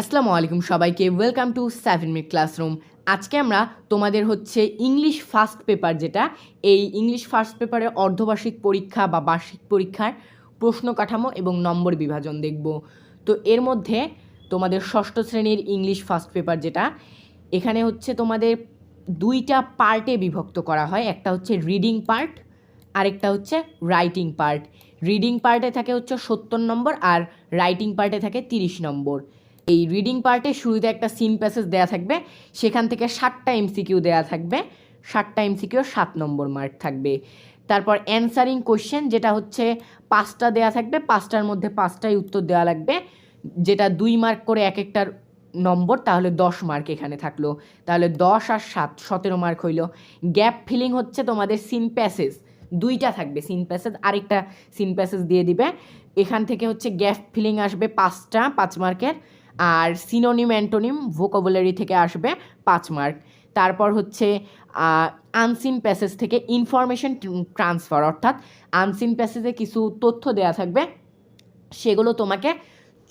আসসালামু আলাইকুম সবাইকে welcome to seven minute classroom আজকে আমরা তোমাদের হচ্ছে ইংলিশ ফার্স্ট পেপার যেটা, এই ইংলিশ ফার্স্ট পেপারের অর্ধবার্ষিক পরীক্ষা বা বার্ষিক পরীক্ষার প্রশ্ন কাঠামো এবং নম্বর বিভাজন দেখব। তো এর মধ্যে তোমাদের ষষ্ঠ শ্রেণির ইংলিশ ফার্স্ট পেপার যেটা, এখানে হচ্ছে তোমাদের দুইটা পার্টে বিভক্ত করা হয়। একটা হচ্ছে রিডিং পার্ট আরেকটা হচ্ছে রাইটিং পার্ট রিডিং পার্টে থাকে হচ্ছে সত্তর নম্বর আর রাইটিং পার্টে থাকে তিরিশ নম্বর। এই রিডিং পার্টে শুরুতে একটা সিন প্যাসেজ দেওয়া থাকবে, সেখান থেকে ষাটটা এমসিকিউ দেওয়া থাকবে ষাটটা এমসিকিউ সাত নম্বর মার্ক থাকবে। তারপর অ্যান্সারিং কোশ্চেন যেটা হচ্ছে পাঁচটা দেওয়া থাকবে, পাঁচটার মধ্যে পাঁচটাই উত্তর দেওয়া লাগবে, যেটা দুই মার্ক করে এক একটার নম্বর, তাহলে দশ মার্ক এখানে থাকল। তাহলে দশ আর সাত, সতেরো মার্ক হইল। গ্যাপ ফিলিং হচ্ছে তোমাদের সিন প্যাসেজ দুইটা থাকবে সিন প্যাসেজ আরেকটা সিন প্যাসেজ দিয়ে দিবে। এখান থেকে হচ্ছে গ্যাপ ফিলিং আসবে পাঁচটা, পাঁচ মার্কের আর সিনোনিম অ্যান্টোনিম ভোকাবুলারি থেকে আসবে পাঁচ মার্ক তারপর হচ্ছে আনসিন প্যাসেজ থেকে ইনফরমেশন ট্রান্সফার অর্থাৎ আনসিন প্যাসেজে কিছু তথ্য দেওয়া থাকবে, সেগুলো তোমাকে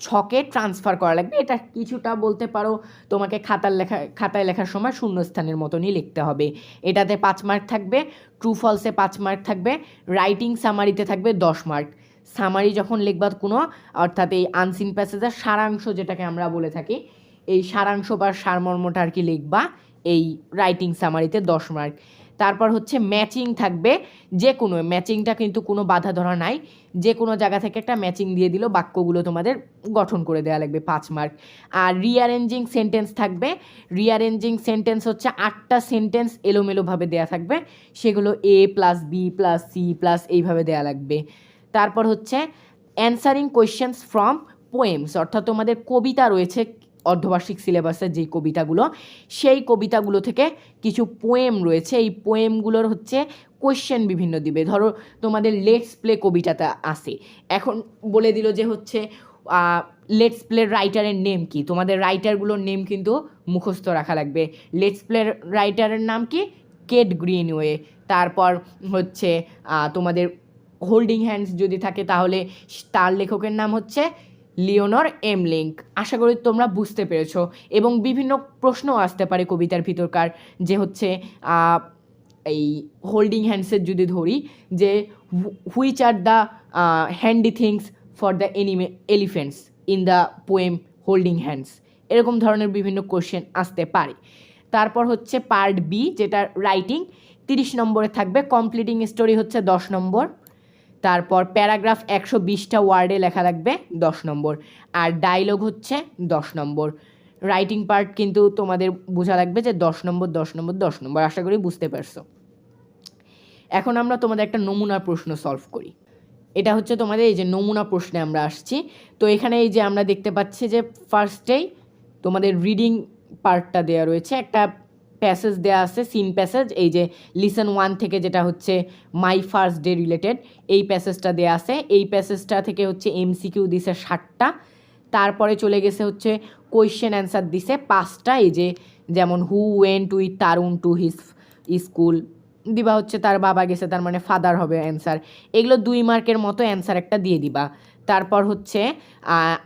ছকে ট্রান্সফার করা লাগবে। এটা কিছুটা বলতে পারো, তোমাকে খাতার লেখা, খাতায় লেখার সময় শূন্যস্থানের মতনই লিখতে হবে। এটাতে পাঁচ মার্ক থাকবে ট্রু ফলসে পাঁচ মার্ক থাকবে রাইটিং সামারিতে থাকবে দশ মার্ক সামারি যখন লিখবা কোনো, অর্থাৎ এই আনসিন প্যাসেজের সারাংশ যেটাকে আমরা বলে থাকি, এই সারাংশ বা সারমর্মটা আর কি লিখবা এই রাইটিং সামারিতে দশ মার্ক তারপর হচ্ছে ম্যাচিং থাকবে যে কোনো ম্যাচিংটা কিন্তু কোনো বাধা ধরা নাই যে কোনো জায়গা থেকে একটা ম্যাচিং দিয়ে দিল, বাক্যগুলো তোমাদের গঠন করে দেওয়া লাগবে পাঁচ মার্ক আর রিয়ারেঞ্জিং সেন্টেন্স থাকবে রিয়ারেঞ্জিং সেন্টেন্স হচ্ছে আটটা সেন্টেন্স এলোমেলোভাবে দেওয়া থাকবে, সেগুলো A plus B plus C plus এইভাবে দেওয়া লাগবে। তারপর হচ্ছে অ্যান্সারিং কোয়েশ্চেন্স ফ্রম পোয়েমস অর্থাৎ তোমাদের কবিতা রয়েছে অর্ধবার্ষিক সিলেবাসের যেই কবিতাগুলো, সেই কবিতাগুলো থেকে কিছু পোয়েম রয়েছে। এই পোয়েমগুলোর হচ্ছে কোয়েশ্চেন বিভিন্ন দিবে। ধরো তোমাদের লেটস প্লে কবিতাটা আসে এখন বলে দিল যে হচ্ছে লেটস প্লে রাইটারের নেম কি? তোমাদের রাইটারগুলোর নেম কিন্তু মুখস্থ রাখা লাগবে। লেটস প্লে রাইটারের নাম কি? কেট গ্রিনওয়ে তারপর হচ্ছে তোমাদের হোল্ডিং হ্যান্ডস যদি থাকে, তাহলে তার লেখকের নাম হচ্ছে লিওনর এম লিঙ্ক। আশা করি তোমরা বুঝতে পেরেছ। এবং বিভিন্ন প্রশ্নও আসতে পারে কবিতার ভিতরকার, যে হচ্ছে এই হোল্ডিং হ্যান্ডসের যদি ধরি, যে which are the handy things for the anime elephants in the poem holding hands এরকম ধরনের বিভিন্ন কোশ্চেন আসতে পারে। তারপর হচ্ছে পার্ট বি যেটা রাইটিং তিরিশ নম্বরে থাকবে কমপ্লিটিং স্টোরি হচ্ছে দশ নম্বর। তারপর প্যারাগ্রাফ একশো বিশটা ওয়ার্ডে লেখা লাগবে দশ নম্বর। আর ডায়লগ হচ্ছে দশ নম্বর। রাইটিং পার্ট কিন্তু তোমাদের বোঝা লাগবে যে দশ নম্বর দশ নম্বর দশ নম্বর। আশা করি বুঝতে পারছ। এখন আমরা তোমাদের একটা নমুনা প্রশ্ন সলভ করি। এটা হচ্ছে তোমাদের এই যে নমুনা প্রশ্নে আমরা আসছি। তো এখানে এই যে আমরা দেখতে পাচ্ছি যে ফার্স্টেই তোমাদের রিডিং পার্টটা দেওয়া রয়েছে। একটা প্যাসেজ দেওয়া আছে সিন প্যাসেজ এই যে লিসন ওয়ান থেকে যেটা হচ্ছে মাই ফার্স্ট ডে রিলেটেড এই প্যাসেজটা দেওয়া আছে। এই প্যাসেজটা থেকে হচ্ছে এমসিকিউ দিছে ষাটটা তারপরে চলে গেছে হচ্ছে কোয়েশ্চেন অ্যান্সার দিছে পাঁচটা। এই যে যেমন who went to it Tarun to his school দিবা হচ্ছে তার বাবা গেছে, তার মানে ফাদার হবে অ্যান্সার এগুলো দুই মার্কের মতো অ্যান্সার একটা দিয়ে দিবা। তারপর হচ্ছে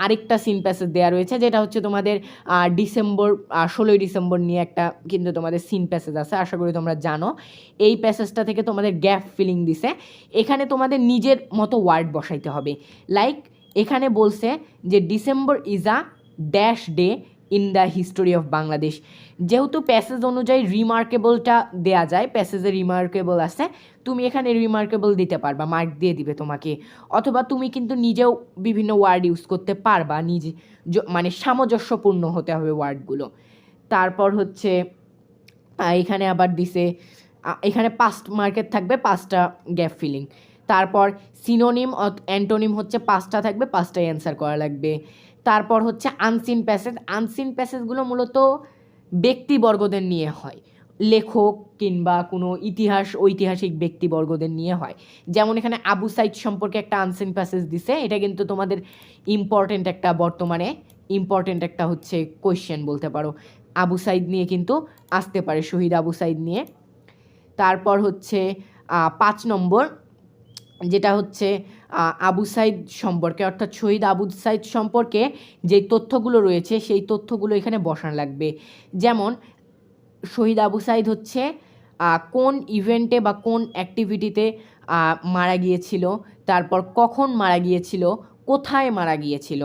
আরেকটা সিন প্যাসেজ দেওয়া রয়েছে, যেটা হচ্ছে তোমাদের ডিসেম্বর ষোলোই ডিসেম্বর নিয়ে একটা কিন্তু তোমাদের সিন প্যাসেজ আছে, আশা করি তোমরা জানো। এই প্যাসেজটা থেকে তোমাদের গ্যাপ ফিলিং দিছে। এখানে তোমাদের নিজের মতো ওয়ার্ড বসাইতে হবে। লাইক এখানে বলছে যে December is a dash day in the history of Bangladesh যেহেতু প্যাসেজ অনুযায়ী রিমার্কেবলটা দেয়া যায় প্যাসেজে রিমার্কেবল আছে, তুমি এখানে রিমার্কেবল দিতে পারবা মার্ক দিয়ে দিবে তোমাকে। অথবা তুমি কিন্তু নিজেও বিভিন্ন ওয়ার্ড ইউজ করতে পারবা, নিজে মানে সামঞ্জস্যপূর্ণ হতে হবে ওয়ার্ডগুলো তারপর হচ্ছে এখানে আবার দিছে এখানে পাঁচ মার্কেট থাকবে পাঁচটা গ্যাপ ফিলিং তারপর সিনোনিম অ্যান্টোনিম হচ্ছে পাঁচটা থাকবে, পাঁচটাই অ্যান্সার করা লাগবে। তারপর হচ্ছে আনসিন প্যাসেজ আনসিন প্যাসেজগুলো মূলত ব্যক্তিবর্গদের নিয়ে হয়। লেখক কিংবা কোনো ইতিহাস, ঐতিহাসিক ব্যক্তিবর্গদের নিয়ে হয়। যেমন এখানে আবু সাইদ সম্পর্কে একটা আনসিন প্যাসেজ দিছে, এটা কিন্তু তোমাদের ইম্পর্টেন্ট একটা বর্তমানে ইম্পর্টেন্ট একটা হচ্ছে কোয়েশ্চেন বলতে পারো। আবু সাইদ নিয়ে কিন্তু আসতে পারে, শহীদ আবু সাইদ নিয়ে। তারপর হচ্ছে পাঁচ নম্বর যেটা হচ্ছে আবু সাইদ সম্পর্কে, অর্থাৎ শহীদ আবু সাইদ সম্পর্কে যে তথ্যগুলো রয়েছে, সেই তথ্যগুলো এখানে বসানো লাগবে। যেমন, শহীদ আবু সাইদ হচ্ছে কোন ইভেন্টে বা কোন অ্যাক্টিভিটিতে মারা গিয়েছিল, তারপর কখন মারা গিয়েছিল, কোথায় মারা গিয়েছিল।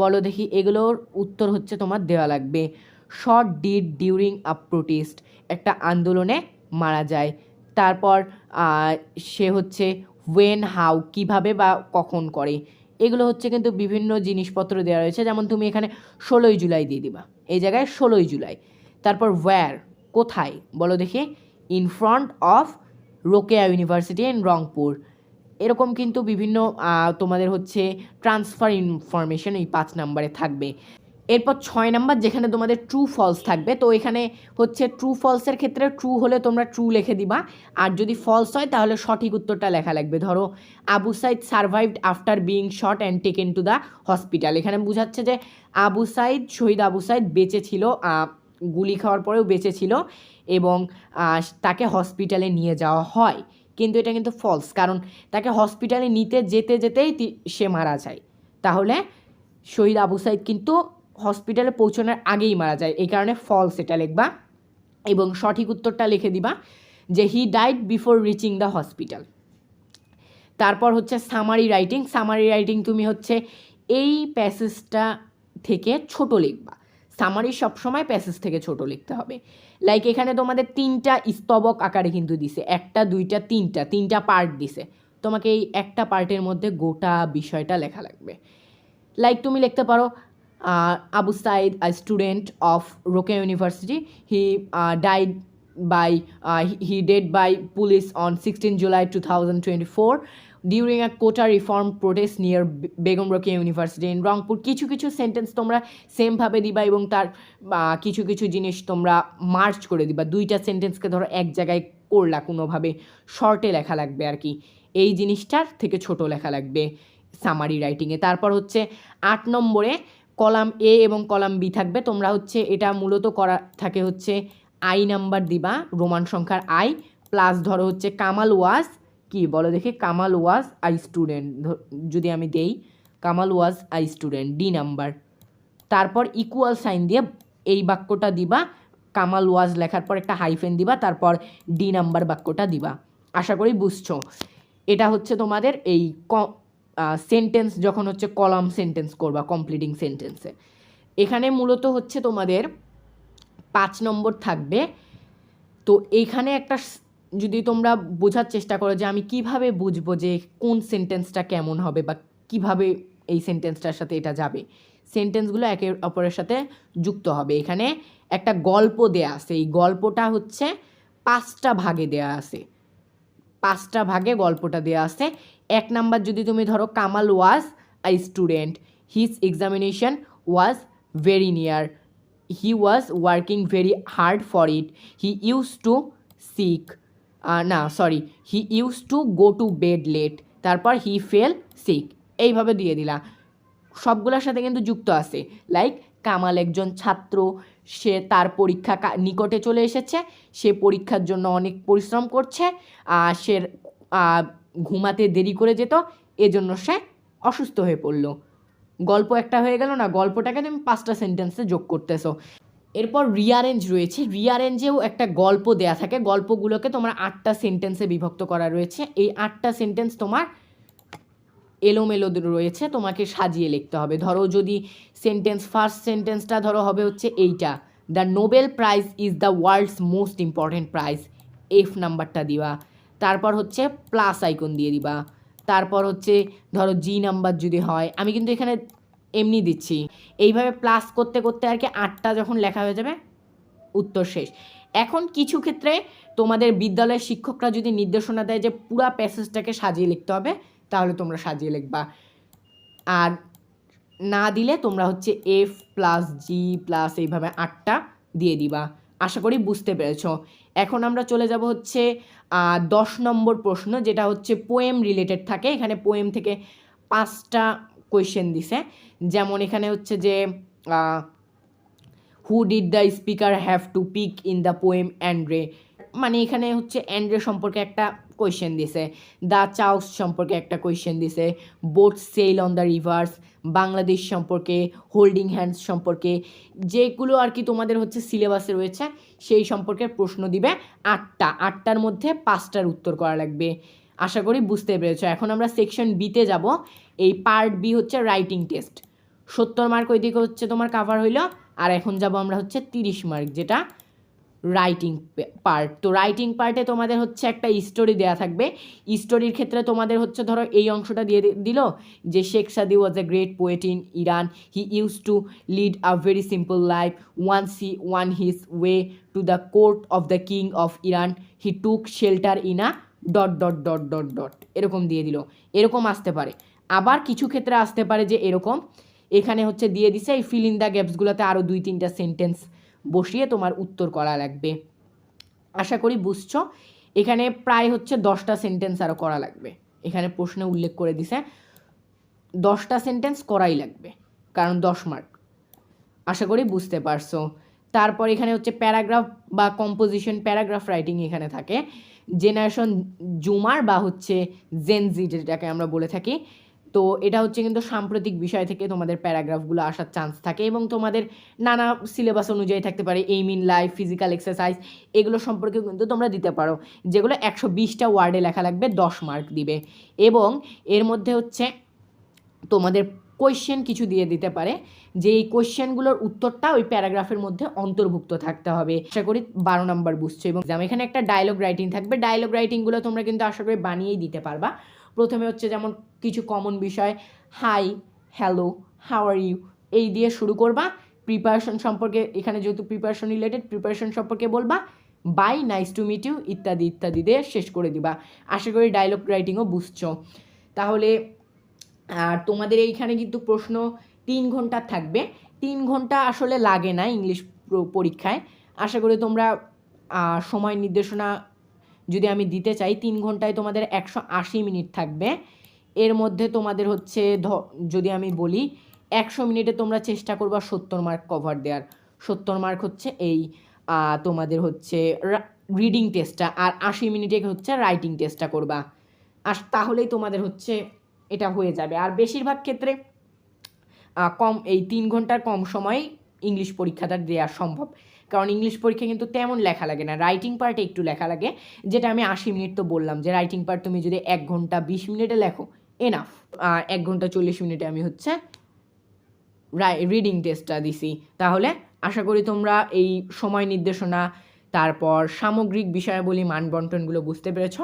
বলো দেখি, এগুলোর উত্তর হচ্ছে তোমার দেওয়া লাগবে। Shot dead during a protest, একটা আন্দোলনে মারা যায়। তারপর সে হচ্ছে ওয়েন হাউ কীভাবে বা কখন করে। এগুলো হচ্ছে কিন্তু বিভিন্ন জিনিসপত্র দেওয়া রয়েছে। যেমন তুমি এখানে ষোলোই জুলাই দিয়ে দিবা। এই জায়গায় ষোলোই জুলাই। তারপর ওয়্যার কোথায়, বলো দেখি। In front of Rokeya university in Rangpur এরকম কিন্তু বিভিন্ন তোমাদের হচ্ছে ট্রান্সফার ইনফরমেশন এই পাঁচ নাম্বারে থাকবে। এরপর ছয় নাম্বার, যেখানে তোমাদের ট্রু ফলস থাকবে। তো এখানে হচ্ছে ট্রু ফলসের ক্ষেত্রে ট্রু হলে তোমরা ট্রু লিখে দিবা। আর যদি ফলস হয়, তাহলে সঠিক উত্তরটা লেখা লাগবে। ধরো, Abu Sayed survived after being shot and taken to the hospital এখানে বোঝাচ্ছে যে, আবু সাইদ, শহীদ আবু সাইদ বেঁচে ছিল গুলি খাওয়ার পরেও বেঁচে ছিল এবং তাকে হসপিটালে নিয়ে যাওয়া হয়। কিন্তু এটা কিন্তু ফলস কারণ তাকে হসপিটালে নিতে যেতে যেতেই সে মারা যায়। তাহলে শহীদ আবু সাইদ কিন্তু হসপিটালে পৌঁছানোর আগেই মারা যায়। এই কারণে ফলস এটা লিখবা এবং সঠিক উত্তরটা লিখে দিবা যে he died before reaching the hospital তারপর হচ্ছে সামারি রাইটিং সামারি রাইটিং তুমি হচ্ছে এই প্যাসেজটা থেকে ছোট লিখবা। সামারি সবসময় প্যাসেজ থেকে ছোট লিখতে হবে। লাইক এখানে তোমাদের তিনটা স্তবক আকারে কিন্তু দিছে। একটা, দুইটা, তিনটা তিনটা পার্ট দিছে। তোমাকে এই একটা পার্টের মধ্যে গোটা বিষয়টা লেখা লাগবে। লাইক তুমি লিখতে পারো Abu Sayed a student of Roke university he died by he dead by police on sixteen July two thousand twenty four during a quota reform protest near Begum Roke university in Rangpur কিছু কিছু sentence তোমরা সেমভাবে দিবা এবং তার কিছু কিছু জিনিস তোমরা মার্চ করে দিবা দুইটা সেন্টেন্সকে ধরো এক জায়গায় করলা কোনোভাবে শর্টে লেখা লাগবে আর কি এই জিনিসটার থেকে ছোট লেখা লাগবে সামারি রাইটিংয়ে তারপর হচ্ছে আট নম্বরে কলাম এ এবং কলাম বি থাকবে। তোমরা হচ্ছে এটা মূলত করা থাকে হচ্ছে আই নাম্বার দিবা রোমান সংখ্যার আই প্লাস ধরো হচ্ছে কামাল ওয়াজ কি বলো দেখি? কামাল ওয়াজ আই স্টুডেন্ট যদি আমি দেই, Kamal was I student D number তারপর ইকুয়াল সাইন দিয়ে এই বাক্যটা দিবা, কামাল ওয়াজ লেখার পর একটা হাইফেন দিবা, তারপর ডি নাম্বার বাক্যটা দিবা। আশা করি বুঝছ। এটা হচ্ছে তোমাদের এই সেন্টেন্স যখন হচ্ছে কলাম সেন্টেন্স করবা কমপ্লিটিং সেন্টেন্সে এখানে মূলত হচ্ছে তোমাদের পাঁচ নম্বর থাকবে। তো এইখানে একটা যদি তোমরা বোঝার চেষ্টা করো যে আমি কীভাবে বুঝব যে কোন সেন্টেন্সটা কেমন হবে বা কীভাবে এই সেন্টেন্সটার সাথে এটা যাবে। সেন্টেন্সগুলো একে অপরের সাথে যুক্ত হবে। এখানে একটা গল্প দেয়া আছে। এই গল্পটা হচ্ছে পাঁচটা ভাগে দেয়া আছে। পাঁচটা ভাগে গল্পটা দেওয়া আছে। এক নাম্বার যদি তুমি ধরো, Kamal was I student his examination was very near he was working very hard for it he use to sick না sorry he use to go to bed late তারপর হি ফেল সিক এইভাবে দিয়ে দিলা। সবগুলোর সাথে কিন্তু যুক্ত আছে। লাইক কামাল একজন ছাত্র, সে তার পরীক্ষা নিকটে চলে এসেছে, সে পরীক্ষার জন্য অনেক পরিশ্রম করছে আর সে ঘুমাতে দেরি করে যেত, এজন্য সে অসুস্থ হয়ে পড়ল। গল্প একটা হয়ে গেল না, গল্পটাকে তুমি পাঁচটা সেন্টেন্সে যোগ করতেছো। এরপর রিয়ারেঞ্জ রয়েছে রিয়ারেঞ্জেও একটা গল্প দেয়া থাকে, গল্পগুলোকে তোমার আটটা সেন্টেন্সে বিভক্ত করা রয়েছে, এই আটটা সেন্টেন্স তোমার এলোমেলো রয়েছে, তোমাকে সাজিয়ে লিখতে হবে। ধরো যদি সেন্টেন্স ফার্স্ট সেন্টেন্সটা ধরো হবে হচ্ছে এইটা। The Nobel prize is the world's most important prize F নাম্বারটা দিবা। তারপর হচ্ছে প্লাস আইকন দিয়ে দিবা। তারপর হচ্ছে ধরো জি নাম্বার যদি হয়, আমি কিন্তু এখানে এমনি দিচ্ছি। এইভাবে প্লাস করতে করতে আর কি আটটা যখন লেখা হয়ে যাবে, উত্তর শেষ। এখন কিছু ক্ষেত্রে তোমাদের বিদ্যালয়ের শিক্ষকরা যদি নির্দেশনা দেয় যে পুরা প্যাসেজটাকে সাজিয়ে লিখতে হবে তাহলে তোমরা সাজিয়ে লিখবা। আর না দিলে তোমরা হচ্ছে এফ প্লাস জি প্লাস এইভাবে আটটা দিয়ে দিবা। আশা করি বুঝতে পেরেছ। এখন আমরা চলে যাব হচ্ছে দশ নম্বর প্রশ্ন, যেটা হচ্ছে পোয়েম রিলেটেড থাকে। এখানে পোয়েম থেকে পাঁচটা কোয়েশ্চেন দিছে। যেমন এখানে হচ্ছে যে who did the speaker have to pick in the poem Andre মানে এখানে হচ্ছে অ্যান্ড্রে সম্পর্কে একটা কোয়েশ্চেন দিছে। দ্য চাউস সম্পর্কে একটা কোয়েশ্চেন দিছে। Boat sail on the rivers, Bangladesh সম্পর্কে, হোল্ডিং হ্যান্ডস সম্পর্কে, যেগুলো আর কি তোমাদের হচ্ছে সিলেবাসে রয়েছে, সেই সম্পর্কে প্রশ্ন দিবে আটটা। আটটার মধ্যে পাঁচটার উত্তর করা লাগবে। আশা করি বুঝতে পেরেছ। এখন আমরা সেকশন বিতে যাব। এই পার্ট বি হচ্ছে রাইটিং টেস্ট সত্তর মার্ক ওইদিকে হচ্ছে তোমার কাভার হইল। আর এখন যাব আমরা হচ্ছে তিরিশ মার্ক যেটা রাইটিং পার্ট তো রাইটিং পার্টে তোমাদের হচ্ছে একটা স্টোরি দেওয়া থাকবে। স্টোরির ক্ষেত্রে তোমাদের হচ্ছে ধরো এই অংশটা দিয়ে দিল যে Sheikh Saadi was a great poet in Iran he use to lead a very simple life once on his way to the court of the king of Iran he took shelter in a dot dot dot dot dot এরকম দিয়ে দিল। এরকম আসতে পারে। আবার কিছু ক্ষেত্রে আসতে পারে যে এরকম। এখানে হচ্ছে দিয়ে দিছে এই ফিল ইন দ্য গ্যাপসগুলোতে আরও দুই তিনটা সেন্টেন্স বসিয়ে তোমার উত্তর করা লাগবে। আশা করি বুঝছ? এখানে প্রায় হচ্ছে দশটা সেন্টেন্স আরও করা লাগবে। এখানে প্রশ্নে উল্লেখ করে দিছে, দশটা সেন্টেন্স করাই লাগবে, কারণ দশ মার্ক আশা করি বুঝতে পারছ। তারপর এখানে হচ্ছে প্যারাগ্রাফ বা কম্পোজিশন প্যারাগ্রাফ রাইটিং এখানে থাকে। জেনারেশন জুমার বা হচ্ছে জেনজি যেটাকে আমরা বলে থাকি তো এটা হচ্ছে কিন্তু সাম্প্রতিক বিষয় থেকে তোমাদের প্যারাগ্রাফগুলো আসার চান্স থাকে এবং তোমাদের নানা সিলেবাস অনুযায়ী থাকতে পারে aim in life physical exercise এগুলো সম্পর্কে কিন্তু তোমরা দিতে পারো, যেগুলো একশো বিশটা ওয়ার্ডে লেখা লাগবে, দশ মার্ক দিবে এবং এর মধ্যে হচ্ছে তোমাদের কোয়েশ্চেন কিছু দিয়ে দিতে পারে, যে এই কোয়েশ্চেনগুলোর উত্তরটা ওই প্যারাগ্রাফের মধ্যে অন্তর্ভুক্ত থাকতে হবে। আশা করি বারো নাম্বার বুঝছ এবং এখানে একটা ডায়লগ রাইটিং থাকবে ডায়লগ রাইটিংগুলো তোমরা কিন্তু আশা করি বানিয়েই দিতে পারবা। প্রথমে হচ্ছে যেমন কিছু কমন বিষয় hi hello how are you এই দিয়ে শুরু করবা। প্রিপারেশন সম্পর্কে, এখানে যেহেতু প্রিপারেশন রিলেটেড প্রিপারেশন সম্পর্কে বলবা। Bye nice to meet you ইত্যাদি ইত্যাদি দিয়ে শেষ করে দিবা। আশা করি ডায়লগ রাইটিংও বুঝছ। তাহলে, আর তোমাদের এইখানে কিন্তু প্রশ্ন তিন ঘণ্টা থাকবে। তিন ঘণ্টা আসলে লাগে না ইংলিশ পরীক্ষায়। আশা করি তোমরা সময় নির্দেশনা যদি আমি দিতে চাই, তিন ঘন্টায় তোমাদের একশো আশি মিনিট থাকবে। এর মধ্যে তোমাদের হচ্ছে যদি আমি বলি, একশো মিনিটে তোমরা চেষ্টা করবা সত্তর মার্ক কভার দেওয়ার সত্তর মার্ক হচ্ছে এই তোমাদের হচ্ছে রিডিং টেস্টটা আর আশি মিনিটে হচ্ছে রাইটিং টেস্টটা করবা। আর তাহলেই তোমাদের হচ্ছে এটা হয়ে যাবে। আর বেশিরভাগ ক্ষেত্রে কম, এই তিন ঘণ্টার কম সময়ে ইংলিশ পরীক্ষাটা দেওয়া সম্ভব। কারণ ইংলিশ পরীক্ষা কিন্তু তেমন লেখা লাগে না রাইটিং পার্টে একটু লেখা লাগে। যেটা আমি আশি মিনিট তো বললাম যে রাইটিং পার্ট তুমি যদি এক ঘণ্টা বিশ মিনিটে লেখো এনাফ এক ঘণ্টা চল্লিশ মিনিটে আমি হচ্ছে রিডিং টেস্টটা দিছি। তাহলে আশা করি তোমরা এই সময় নির্দেশনা, তারপর সামগ্রিক বিষয়াবলী মান বন্টনগুলো বুঝতে পেরেছ।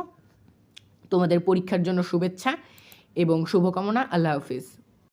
তোমাদের পরীক্ষার জন্য শুভেচ্ছা এবং শুভকামনা। আল্লাহ হাফিজ।